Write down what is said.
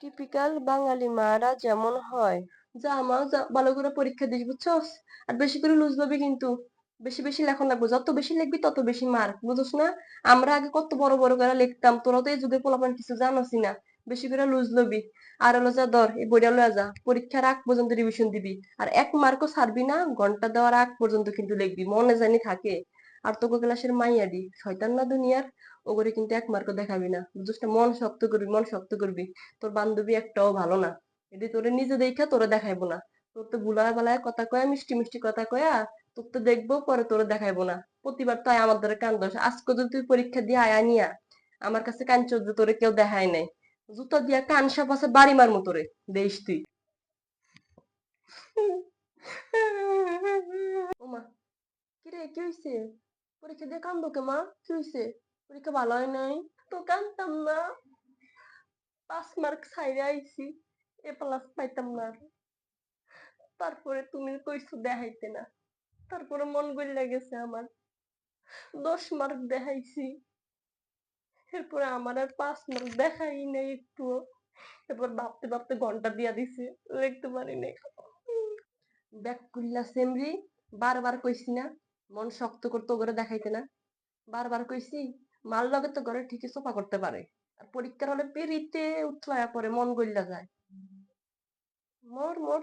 Typical বাঙালি মারা যেমন হয়। যা যা ভালো করে পরীক্ষা দিস, বুঝছস? আর বেশি করে লুজ পাবি কিন্তু। বেশি বেশি লেখন লাগবে। যত বেশি লিখবি, তত বেশি মার্ক বুঝছ না? আমরা আগে কত বড় বড় করে লিখতাম। তোরা তো এই যুগে পোলাপান কিছু জানোসি না। বেশি করে লুজ লবি আর হলো যা ধর, এই বইটা লয়ে যা। পরীক্ষার আগ পর্যন্ত রিভিশন দিবি। আর এক মার্কও ছাড়বি না, ঘণ্টা দেওয়ার আগ পর্যন্ত কিন্তু লিখবি। মনে জানি থাকে। আর তোকে ক্লাসের মাইয়াডি শয়তান না দুনিয়ার? ওগরে কিন্তু এক মার্কও দেখাবি না। বুঝছ না, মন শক্ত করবি, মন শক্ত করবি। তোর বান্ধবী একটাও ভালো না। এটি তোরে নিজে দেখা, তোরে দেখাইবো না। তোর তো বুলায় বালায় কথা কয়া, মিষ্টি মিষ্টি কথা কয়া, তোর তো দেখব, পরে তোরে দেখাইবো না। প্রতিবার তো আমার দ্বারা কান দোষ আজকে যদি তুই পরীক্ষা দিয়ে আয়া নিয়া, আমার কাছে কান চোদ্দ, তোরে কেউ দেখায় নাই। জুতা দিয়া কান সাপ আছে বাড়ি মার মতো রে দেশ তুই ওমা কিরে, কি হইছে? পরীক্ষা দিয়ে কান্দো কে মা? কি হইছে? পরীক্ষা ভালো হয় নাই? তো কান্দতাম না। পাঁচ মার্ক ছাইরে আইছি। এ প্লাস পাইতাম না। তারপরে তুমি কইছো দেখাইতে না। তারপরে মন গইলা গেছে আমার। দশ মার্ক দেখাইছি। এরপরে আমার আর পাঁচ মার্ক দেখাই নাই একটু এরপর ভাবতে ভাবতে ঘণ্টা দিয়া দিছে। লিখতে পারি নাই। ব্যাক কুল্লা সেমরি বারবার কইছি না। মন শক্ত করতে ওগরে দেখাইতে না। বারবার কইছি, মাল লগে তো ঘরে ঠিকই সোফা করতে পারে। আর পরীক্ষার হলে পেরিতে উঠলায়া পরে মন গইলা যায়। মর মর